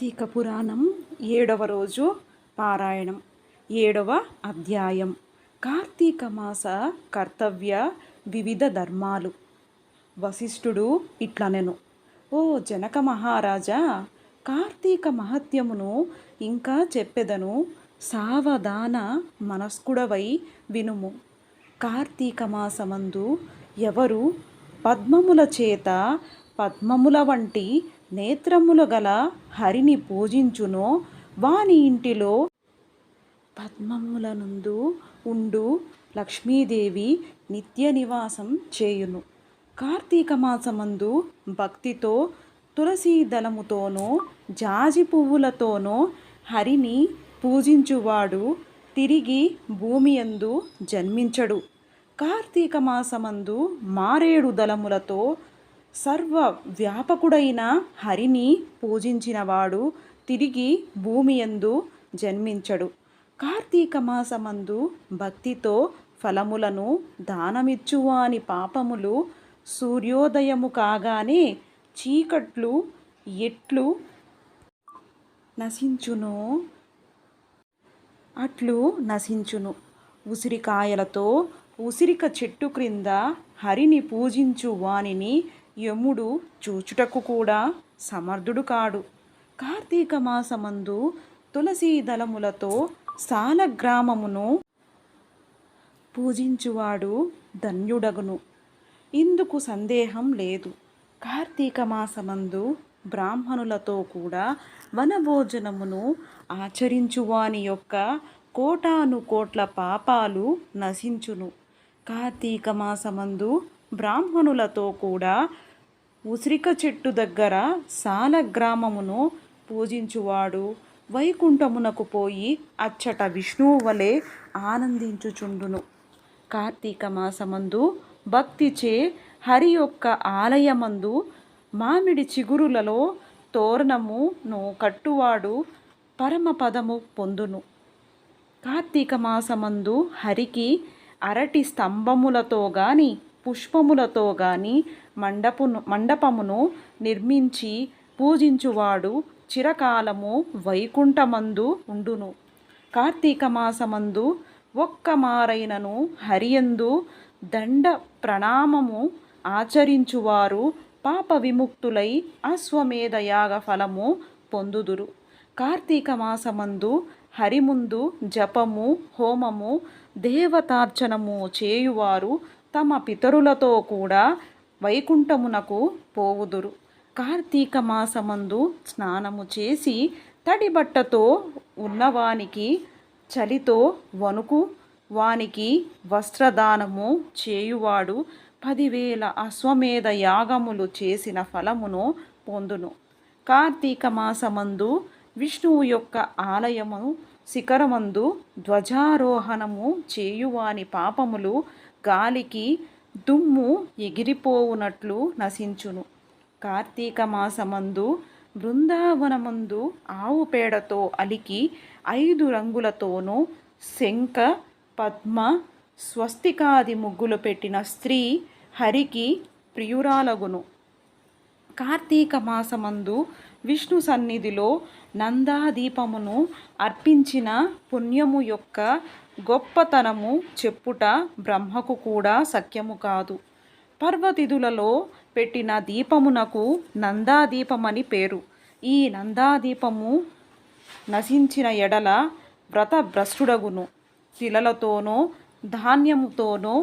కార్తీక పురాణం ఏడవ రోజు పారాయణం ఏడవ అధ్యాయం. కార్తీక మాస కర్తవ్య వివిధ ధర్మాలు. వశిష్ఠుడు ఇట్లనెను ఓ జనక మహారాజా కార్తీక మహత్యమును ఇంకా చెప్పెదను సావధాన మనస్కుడవై వినుము. కార్తీక మాసమందు ఎవరు పద్మముల చేత పద్మముల వంటి నేత్రములు గల హరిని పూజించునో. వాని ఇంటిలో పద్మముల నందు ఉండు. లక్ష్మీదేవి నిత్య నివాసం చేయును. కార్తీక మాసమందు భక్తితో తులసీ దళముతోనో జాజి పువ్వులతోనో హరిని పూజించువాడు. తిరిగి భూమి యందు జన్మించడు. కార్తీక మాసమందు మారేడు దళములతో సర్వ వ్యాపకుడైన హరిని పూజించినవాడు తిరిగి భూమి యందు జన్మించడు. కార్తీక మాసమందు భక్తితో ఫలములను దానమిచ్చువాని పాపములు సూర్యోదయము కాగానే చీకట్లు ఎట్లు నశించును. అట్లు నశించును. ఉసిరికాయలతో ఉసిరిక చెట్టు క్రింద హరిని పూజించు వానిని యముడు చూచుటకు కూడా సమర్థుడు కాడు. కార్తీక మాసమందు తులసీ దళములతో సాలగ్రామమును పూజించువాడు ధన్యుడగును. ఇందుకు సందేహం లేదు. కార్తీక మాసమందు బ్రాహ్మణులతో కూడా వనభోజనమును ఆచరించువాని యొక్క కోటాను కోట్ల పాపాలు నశించును. కార్తీక మాసమందు బ్రాహ్మణులతో కూడా ఉసిరిక చెట్టు దగ్గర సాల గ్రామమును పూజించువాడు. వైకుంఠమునకు పోయి అచ్చట విష్ణువు వలె ఆనందించుచుండును. కార్తీక మాసమందు భక్తిచే హరి యొక్క ఆలయమందు మామిడి చిగురులలో తోరణమును కట్టువాడు పరమపదము పొందును. కార్తీక మాసమందు హరికి అరటి స్తంభములతో గాని పుష్పములతో గాని మండపును మండపమును నిర్మించి పూజించువాడు చిరకాలము వైకుంఠమందు ఉండును. కార్తీక మాసమందు ఒక్క మారైనను హరియందు దండ ప్రణామము ఆచరించువారు పాప విముక్తులై అశ్వమేధ యాగ ఫలము పొందుదురు. కార్తీక మాసమందు హరిముందు జపము హోమము దేవతార్చనము చేయువారు తమ పితరులతో కూడా వైకుంఠమునకు పోవుదురు. కార్తీక మాసమందు స్నానము చేసి తడిబట్టతో ఉన్నవానికి చలితో వణుకు వానికి వస్త్రదానము చేయువాడు పదివేల అశ్వమేధ యాగములు చేసిన ఫలమును పొందును. కార్తీక మాసమందు విష్ణువు యొక్క ఆలయము శిఖరమందు ధ్వజారోహణము చేయువాని పాపములు గాలికి దుమ్ము ఎగిరిపోవునట్లు నశించును. కార్తీక మాసమందు బృందావనమందు ఆవు పేడతో అలికి ఐదు రంగులతోనూ శంఖ పద్మ స్వస్తికాది ముగ్గులు పెట్టిన స్త్రీ హరికి ప్రియురాలగును. కార్తీక మాసమందు విష్ణు సన్నిధిలో నందాదీపమును అర్పించిన పుణ్యము యొక్క గొప్పతనము చెప్పుట బ్రహ్మకు కూడా సఖ్యము కాదు. పర్వతిథులలో పెట్టిన దీపమునకు నందాదీపమని పేరు. ఈ నందాదీపము నశించిన ఎడల వ్రత భ్రష్టుడగును శిలలతోనో ధాన్యముతోనో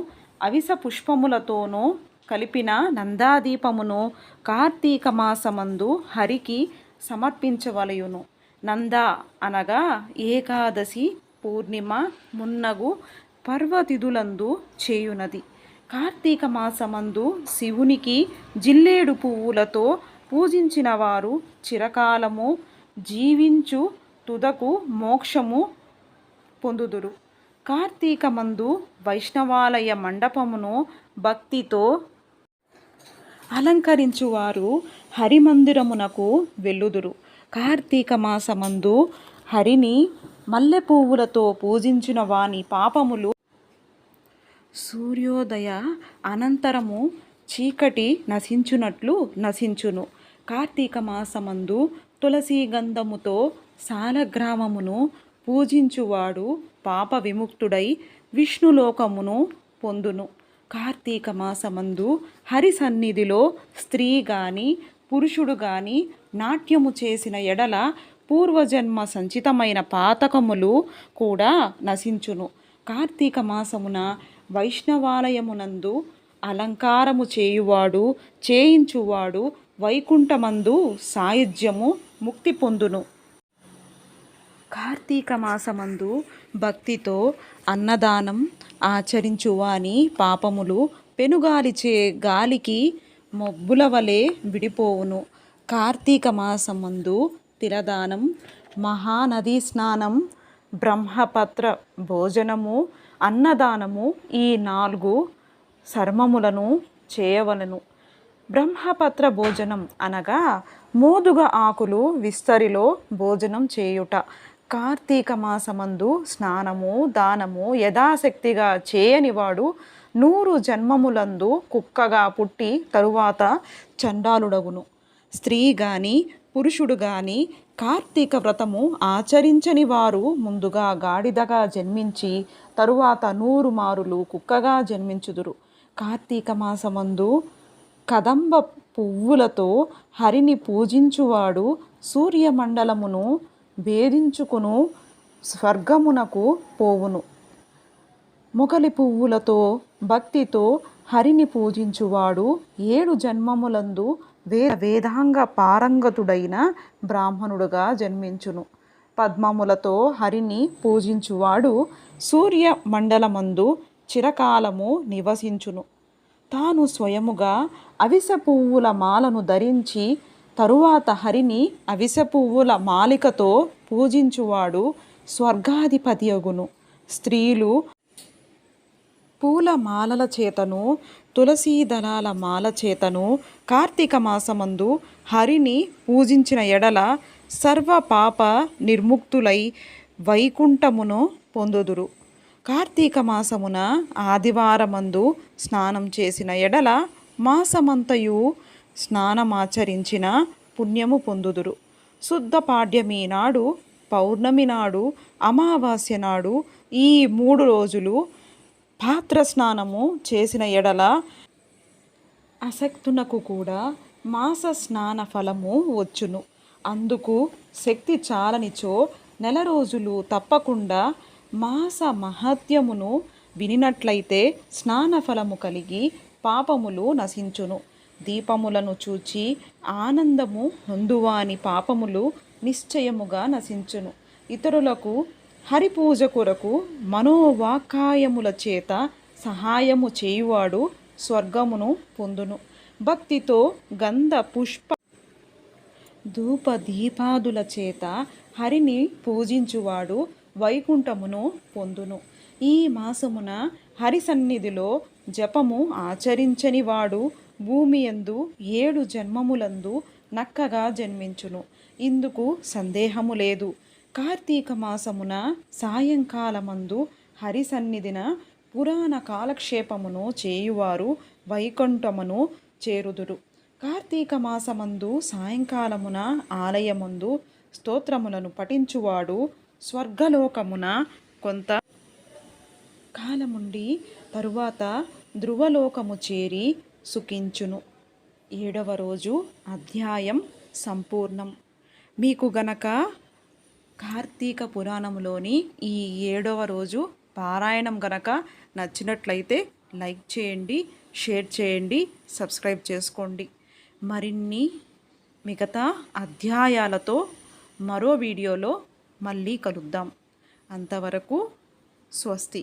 అవిస పుష్పములతోనో కలిపిన నందాదీపమును కార్తీక మాసమందు హరికి సమర్పించవలయును. నంద అనగా ఏకాదశి పూర్ణిమ మున్నగు పర్వతిదులందు చేయునది. కార్తీక మాసమందు శివునికి జిల్లేడు పువ్వులతో పూజించిన వారు చిరకాలము జీవించు తుదకు మోక్షము పొందుదురు. కార్తీకమందు వైష్ణవాలయ మండపమును భక్తితో అలంకరించువారు హరిమందిరమునకు వెళ్ళుదురు. కార్తీక మాసమందు హరిని మల్లె పువ్వులతో పూజించిన వాని పాపములు సూర్యోదయ అనంతరము చీకటి నశించునట్లు నశించును. కార్తీక మాసమందు తులసీ గంధముతో సాలగ్రామమును పూజించువాడు పాప విముక్తుడై విష్ణులోకమును పొందును. కార్తీక మాసమందు హరి సన్నిధిలో స్త్రీ గాని పురుషుడు గాని నాట్యము చేసిన ఎడల పూర్వజన్మ సంచితమైన పాతకములు కూడా నశించును. కార్తీక మాసమున వైష్ణవాలయమునందు అలంకారము చేయువాడు చేయించువాడు వైకుంఠమందు సాయుధ్యము ముక్తి పొందును. కార్తీక మాసమందు భక్తితో అన్నదానం ఆచరించువాని పాపములు పెనుగాలిచే గాలికి మబ్బుల వలె విడిపోవును. కార్తీక మాసమందు తిలదానం మహానదీ స్నానం బ్రహ్మపత్ర భోజనము అన్నదానము ఈ నాలుగు సర్మములను చేయవలను. బ్రహ్మపత్ర భోజనం అనగా మోదుగ ఆకులు విస్తరిలో భోజనం చేయుట. కార్తీక మాసమందు స్నానము దానము యథాశక్తిగా చేయనివాడు నూరు జన్మములందు కుక్కగా పుట్టి తరువాత చండాలుడగును. స్త్రీ గాని పురుషుడు గాని కార్తీక వ్రతము ఆచరించని వారు ముందుగా గాడిదగా జన్మించి తరువాత నూరు మారులు కుక్కగా జన్మించుదురు. కార్తీక మాసమందు కదంబ పువ్వులతో హరిని పూజించువాడు సూర్యమండలమును భేదించుకును స్వర్గమునకు పోవును. మొగలి పువ్వులతో భక్తితో హరిని పూజించువాడు ఏడు జన్మములందు వే వేదాంగ పారంగతుడైన బ్రాహ్మణుడుగా జన్మించును. పద్మములతో హరిని పూజించువాడు సూర్య మండలమందు చిరకాలము నివసించును. తాను స్వయముగా అవిస పువ్వుల మాలను ధరించి తరువాత హరిని అవిసె పువ్వుల మాలికతో పూజించువాడు స్వర్గాధిపతియగును. స్త్రీలు పూల మాలల చేతను తులసీ దళాల మాల చేతను కార్తీక మాసమందు హరిని పూజించిన ఎడల సర్వ పాప నిర్ముక్తులై వైకుంఠమును పొందుదురు. కార్తీక మాసమున ఆదివారమందు స్నానం చేసిన ఎడల మాసమంతయు స్నానమాచరించిన పుణ్యము పొందుదురు. శుద్ధ పాడ్యమి నాడు పౌర్ణమి నాడు అమావాస్య నాడు ఈ మూడు రోజులు పాత్ర స్నానము చేసిన ఎడల అసక్తునకు కూడా మాస స్నాన ఫలము వచ్చును. అందుకు శక్తి చాలనిచో నెల రోజులు తప్పకుండా మాస మహత్యమును వినినట్లయితే స్నాన ఫలము కలిగి పాపములు నశించును. దీపములను చూచి ఆనందము నొందువాని పాపములు నిశ్చయముగా నశించును. ఇతరులకు హరిపూజ కొరకు మనోవాకాయముల చేత సహాయము చేయువాడు స్వర్గమును పొందును. భక్తితో గంధ పుష్ప ధూప దీపాదుల చేత హరిని పూజించువాడు వైకుంఠమును పొందును. ఈ మాసమున హరి సన్నిధిలో జపము ఆచరించని వాడు భూమి యందు ఏడు జన్మములందు నక్కగా జన్మించును. ఇందుకు సందేహము లేదు. కార్తీక మాసమున సాయంకాలమందు హరి సన్నిధిన పురాణ కాలక్షేపమును చేయువారు వైకుంఠమును చేరుదురు. కార్తీక మాసమందు సాయంకాలమున ఆలయముందు స్తోత్రములను పఠించువాడు స్వర్గలోకమున కొంత కాలముండి తరువాత ధ్రువలోకము చేరి సుఖించును. ఏడవ రోజు అధ్యాయం సంపూర్ణం. మీకు గనక కార్తీక పురాణంలోని ఈ ఏడవ రోజు పారాయణం గనక నచ్చినట్లయితే లైక్ చేయండి షేర్ చేయండి సబ్స్క్రైబ్ చేసుకోండి. మరిన్ని మిగతా అధ్యాయాలతో మరో వీడియోలో మళ్ళీ కలుద్దాం. అంతవరకు స్వస్తి.